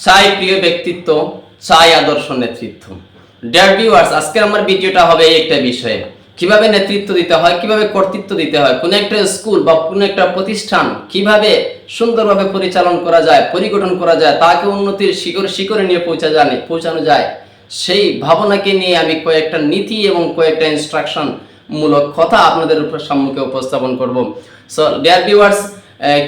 চাই প্রিয় ব্যক্তিত্ব চাই আদর্শ নেতৃত্ব। ডিয়ার ভিউয়ার্স আজকের আমার ভিডিওটা হবে এই একটা বিষয়ে। কীভাবে নেতৃত্ব দিতে হয়, কীভাবে কর্তৃত্ব দিতে হয়, কোন একটা স্কুল বা কোন একটা প্রতিষ্ঠান কীভাবে সুন্দরভাবে পরিচালন করা যায়, পরিগঠন করা যায়, তাকে উন্নতির শিখর শিখরে নিয়ে পৌঁছা জানে, পৌঁছানো যায়, সেই ভাবনাকে নিয়ে আমি কয়েকটা নীতি এবং কয়েকটা ইনস্ট্রাকশন মূলক কথা আপনাদের উপর সম্মুখে উপস্থাপন করব। So dear viewers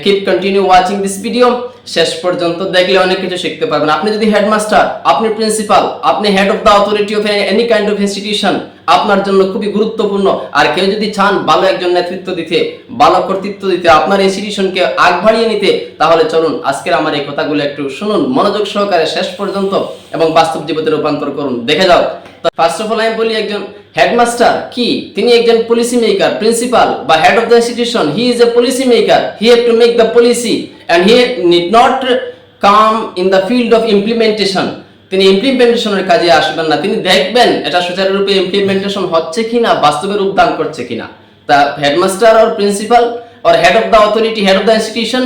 keep continue watching this video শেষ পর্যন্ত দেখলে অনেক কিছু শিখতে পারবেন। আপনি যদি হেডমাস্টার আপনি প্রিন্সিপাল আপনি head of the authority of any kind of institution আপনার জন্য খুবই গুরুত্বপূর্ণ। আর কেউ যদি চান ভালো একজন নেতৃত্ব দিতে, ভালো কর্তৃত্ব দিতে, আপনার ইনস্টিটিউশনকে আগ বাড়িয়ে নিতে, তাহলে চলুন আজকের আমার এই কথাগুলো একটু শুনুন। মনোযোগ সহকারে শেষ পর্যন্ত এবং বাস্তব জীবনে রূপান্তর করুন। দেখে যাও। ফার্স্ট অফ অল আমি বলি একজন হেডমাস্টার কি? তিনি একজন পলিসি মেকার প্রিন্সিপাল বা head of the institution he is a policy maker he have to make the policy and he need not come in the field of implementation তিনি ইমপ্লিমেন্টেশনের কাজে আসবেন না। তিনি দেখবেন এটা সুচারুরূপে ইমপ্লিমেন্টেশন হচ্ছে কিনা বাস্তবে রূপদান করছে কিনা। তা headmaster or principal or head of the authority, head of the institution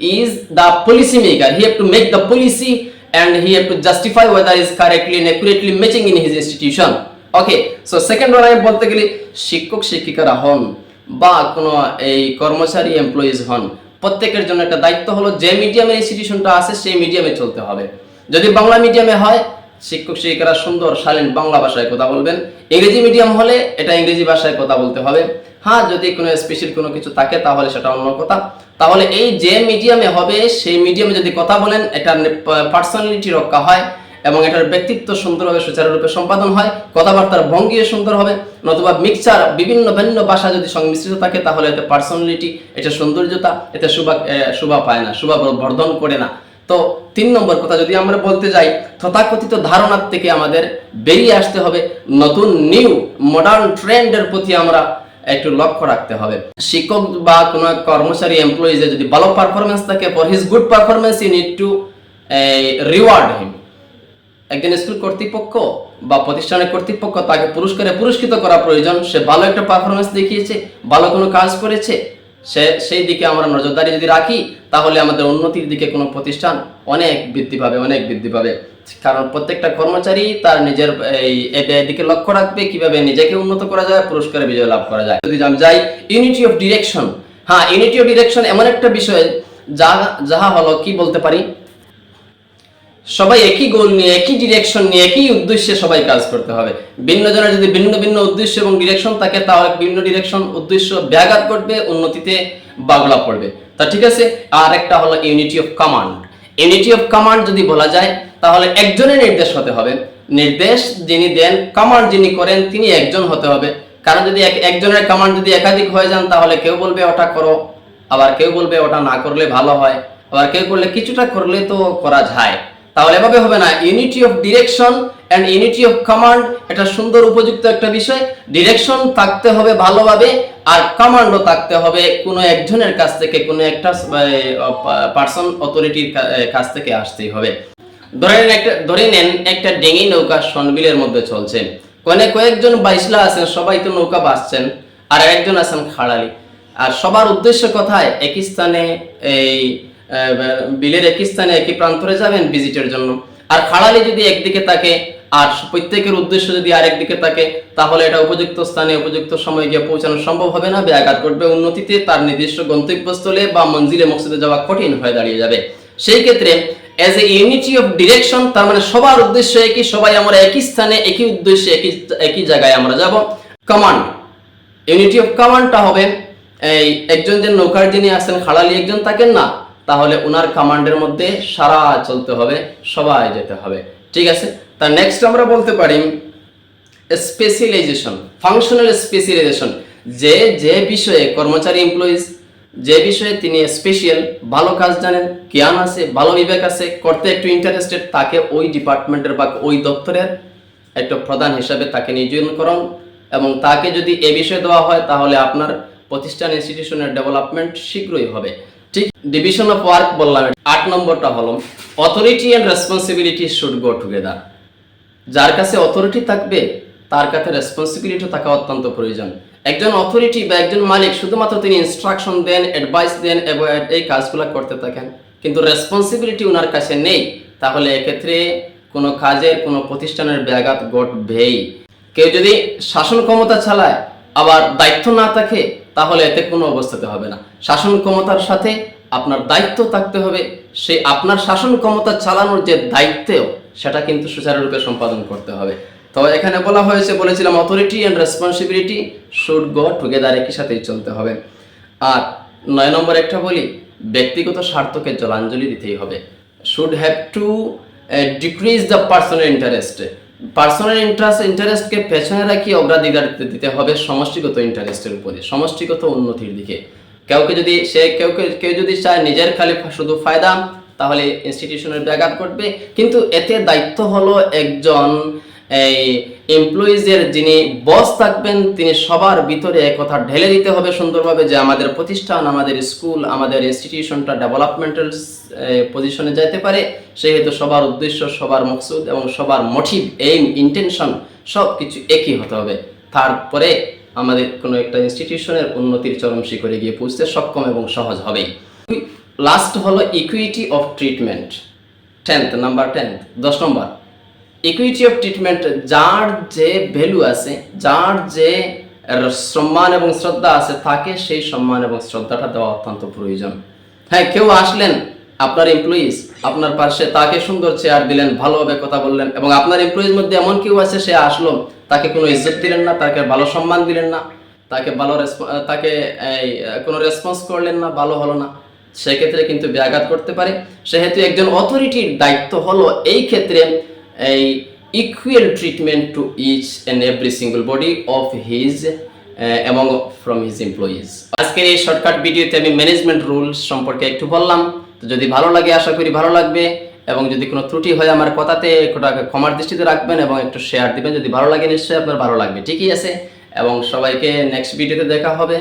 is the policy maker. He have to make the policy and he have to justify whether is correctly and accurately matching in his institution. Okay so second one আমি বলতে গেলে শিক্ষক শিক্ষিকারা হন বা কোনো এই কর্মচারী এমপ্লয়িজ হন, প্রত্যেকের জন্য একটা দায়িত্ব হলো যে মিডিয়ামে ইনস্টিটিউশনটা আছে সেই মিডিয়ামে চলতে হবে। যদি বাংলা মিডিয়ামে হয়, শিক্ষক শিক্ষিকারা সুন্দর, শালীন বাংলা ভাষায় কথা বলবেন। ইংরেজি মিডিয়াম হলে এটা ইংরেজি ভাষায় কথা বলতে হবে। হ্যাঁ যদি কোনো স্পেশাল কোনো কিছু থাকে তাহলে সেটা অন্য কথা। তাহলে এই যে মিডিয়ামে হবে, সেই মিডিয়ামে যদি কথা বলেন এটা পার্সোনালিটি রক্ষা হয় এবং এটার ব্যক্তিত্ব সুন্দরভাবে, সুচারুরূপে সম্পাদন হয়, কথাবার্তার ভঙ্গিও সুন্দর হবে, নতুবা মিক্সচার বিভিন্ন ভিন্ন ভাষা যদি সংমিশ্রিত থাকে, তাহলে এতে পার্সোনালিটি এটা সৌন্দর্যতা, এতে শুভা শুভা পায় না, শোভা বর্ধন করে না। তো তিন নম্বর কথা যদি আমরা বলতে যাই, তথাকথিত ধারণার থেকে আমাদের বেরিয়ে আসতে হবে নতুন নিউ মডার্ন ট্রেন্ডের প্রতি আমরা একটু লক্ষ্য রাখতে হবে। শিক্ষক বা কোনো কর্মচারী এমপ্লয়িজে যদি ভালো পারফরমেন্স থাকে for his good performance you need to reward him একজন স্কুল কর্তৃপক্ষ বা প্রতিষ্ঠানের কর্তৃপক্ষ তাকে পুরস্কারে পুরস্কৃত করা প্রয়োজন। সে ভালো একটা পারফরমেন্স দেখিয়েছে, ভালো কোনো কাজ করেছে, সে, সেই দিকে আমরা নজরদারি যদি রাখি, তাহলে আমাদের উন্নতির দিকে কোনো প্রতিষ্ঠান অনেক বৃদ্ধি পাবে, অনেক বৃদ্ধি পাবে। কারণ প্রত্যেকটা কর্মচারী তার নিজের, এই এ- দিকে লক্ষ্য রাখবে, কীভাবে নিজেকে উন্নত করা যায়, পুরস্কারে বিজয় লাভ করা যায়। যদি আমি যাই ইউনিটি অফ ডিরেকশন হ্যাঁ ইউনিটি অফ ডিরেকশন এমন একটা বিষয়, যা, যাহা হলো, কি বলতে পারি? সবাই একই গোল নিয়ে, একই ডিরেকশন নিয়ে, একই উদ্দেশ্যে সবাই কাজ করতে হবে। ভিন্ন জনের যদি ভিন্ন ভিন্ন উদ্দেশ্য এবং ডিরেকশন থাকে, তাহলে ভিন্ন ডিরেকশন উদ্দেশ্য ব্যাঘাত ঘটবে, উন্নতিতে বাগলা পড়বে। তা ঠিক আছে? আর একটা হলো unity of command unity of command যদি বলা যায় তাহলে একজনের নির্দেশ হতে হবে। নির্দেশ যিনি দেন কমান্ড যিনি করেন, তিনি একজন হতে হবে। কারণ যদি একজনের কমান্ড যদি একাধিক হয়ে যান, তাহলে কেউ বলবে ওটা করো। আবার কেউ বলবে ওটা না করলে ভালো হয়। আবার কেউ করলে কিছুটা করলে তো করা যায়। তাহলে এভাবে হবে না। Unity of direction and unity of command এটা সুন্দর উপযুক্ত একটা বিষয়। ডিরেকশন থাকতে হবে ভালোভাবে, আর কমান্ডও থাকতে হবে কোনো একজনের কাছ থেকে, কোনো একটা পার্সন অথরিটির কাছ থেকে আসতেই হবে। ধরে নেন একটা, ধরে নেন একটা ডেঙ্গি নৌকা সনবিলের মধ্যে চলছে। কোনে কয়েকজন বাইশলা আছেন, সবাই তো নৌকা বাসছেন আর একজন আছেন খাড়ালি। আর সবার উদ্দেশ্য কোথায় একই স্থানে এই বিলের একই স্থানে একই প্রান্তরে যাবেন ভিজিটের জন্য। আর খাড়ালি যদি একদিকে থাকে, আর প্রত্যেকের উদ্দেশ্য যদি আরেক দিকে থাকে, তাহলে এটা উপযুক্ত স্থানে উপযুক্ত সময় গিয়ে পৌঁছানো সম্ভব হবে না, ব্যাঘাত ঘটবে উন্নতিতে, তার নির্দিষ্ট গন্তব্যস্থলে বা মঞ্জিলে মসজিদে যাওয়া কঠিন হয়ে দাঁড়িয়ে যাবে। সেই ক্ষেত্রে as a unity of direction তার মানে সবার উদ্দেশ্য একই, সবাই আমরা একই স্থানে, একই উদ্দেশ্যে, একই একই জায়গায় আমরা যাব। কমান্ড ইউনিটি অফ কমান্ডটা হবে, এই একজন যে নৌকার যিনি আছেন খাড়ালি একজন থাকেন না, তাহলে ওনার কমান্ডের মধ্যে সারা চলতে হবে, সবাই যেতে হবে। ঠিক আছে? তার নেক্সট আমরা বলতে পারি স্পেশালাইজেশন ফাংশনাল স্পেশালাইজেশন যে যে বিষয়ে কর্মচারী এমপ্লয়িজ যে বিষয়ে তিনি স্পেশাল ভালো কাজ জানেন, জ্ঞান আছে, ভালো বিবেক আছে, করতে একটু ইন্টারেস্টেড তাকে ওই ডিপার্টমেন্টের বা ওই দপ্তরের একটা প্রধান হিসাবে তাকে নিয়োজন করুন। এবং তাকে যদি এ বিষয়ে দেওয়া হয়, তাহলে আপনার প্রতিষ্ঠান ইনস্টিটিউশনের ডেভেলপমেন্ট শীঘ্রই হবে। ঠিক ডিভিশন অফ ওয়ার্ক বললাম আট নম্বরটা হলো authority and responsibility should go together যার কাছে অথরিটি থাকবে, তার কাছে রেসপন্সিবিলিটি থাকা অত্যন্ত প্রয়োজন। একজন অথরিটি বা একজন মালিক শুধুমাত্র তিনি ইনস্ট্রাকশন দেন অ্যাডভাইস দেন এবং এই কাজগুলো করতে থাকেন। কিন্তু রেসপন্সিবিলিটি ওনার কাছে নেই, তাহলে এক্ষেত্রে কোনো কাজের, কোনো প্রতিষ্ঠানের ব্যাঘাত ঘটবেই। কেউ যদি শাসন ক্ষমতা চালায়, আবার দায়িত্ব না থাকে, তাহলে এতে কোনো অবস্থাতে হবে না। শাসন ক্ষমতার সাথে আপনার দায়িত্ব থাকতে হবে। সেই আপনার শাসন ক্ষমতা চালানোর যে দায়িত্ব সেটা কিন্তু সুচারুরূপে সম্পাদন করতে হবে। তো এখানে বলা হয়েছে, বলেছিলাম authority and responsibility should go together একই সাথেই চলতে হবে। আর নয় নম্বর একটা বলি, ব্যক্তিগত স্বার্থকে জলাঞ্জলি দিতেই হবে। Should have to decrease the personal interest personal interest ইন্টারেস্টকে পেছনে রাখি অগ্রাধিকার দিতে- হবে সমষ্টিগত ইন্টারেস্টের উপরে, সমষ্টিগত উন্নতির দিকে। কাউকে যদি সে কেউ- কেউ যদি চায় নিজের খালি শুধু ফায়দা, তাহলে ইনস্টিটিউশনের ব্যাঘাত ঘটবে। কিন্তু এতে দায়িত্ব হলো একজন এই এমপ্লয়িজের যিনি বস থাকবেন, তিনি সবার ভিতরে কথা ঢেলে দিতে হবে সুন্দরভাবে যে আমাদের প্রতিষ্ঠান, আমাদের স্কুল আমাদের ইনস্টিটিউশনটা ডেভেলপমেন্টাল পজিশনে যেতে পারে। সেহেতু সবার উদ্দেশ্য, সবার মকসুদ এবং সবার মোটিভ এইম ইন্টেনশন সব কিছু একই হতে হবে। তারপরে আমাদের কোনো একটা ইনস্টিটিউশনের উন্নতির চরম শিখরে গিয়ে পৌঁছতে সক্ষম এবং সহজ হবেই। লাস্ট হলো equity of treatment tenth number tenth দশ নম্বর। ইকুইটি অফ ট্রিটমেন্ট যার যে ভ্যালু আছে, যার যে সম্মান এবং শ্রদ্ধা আছে, তাকে সেই সম্মান এবং শ্রদ্ধাটা দেওয়া অত্যন্ত প্রয়োজন। হ্যাঁ কেউ আসলেন, আপনার এমপ্লয়িজ আপনার পাশে, তাকে সুন্দর চেয়ার দিলেন, ভালোভাবে কথা বললেন, এবং আপনার এমপ্লয়িজ মধ্যে এমন কেউ আছে, সে আসলো, তাকে কোনো ইজ্জত দিলেন না, তাকে ভালো সম্মান দিলেন না, তাকে ভালো তাকে কোনো রেসপন্স করলেন না, ভালো হলো না। সেক্ষেত্রে কিন্তু ব্যাঘাত করতে পারে। সেহেতু একজন অথরিটির দায়িত্ব হলো, এই ক্ষেত্রে এই equal treatment to each and every single body of his এবং ফ্রম হিজ এমপ্লয়িজ আজকের এই শর্টকাট ভিডিওতে আমি ম্যানেজমেন্ট রুলস সম্পর্কে একটু বললাম। তো যদি ভালো লাগে, আশা করি ভালো লাগবে। এবং যদি কোনো ত্রুটি হয় আমার কথাতে ওটা ক্ষমার দৃষ্টিতে রাখবেন এবং একটু শেয়ার দিবেন। যদি ভালো লাগে, নিশ্চয়ই আপনার ভালো লাগবে। ঠিকই আছে। এবং সবাইকে নেক্সট ভিডিওতে দেখা হবে।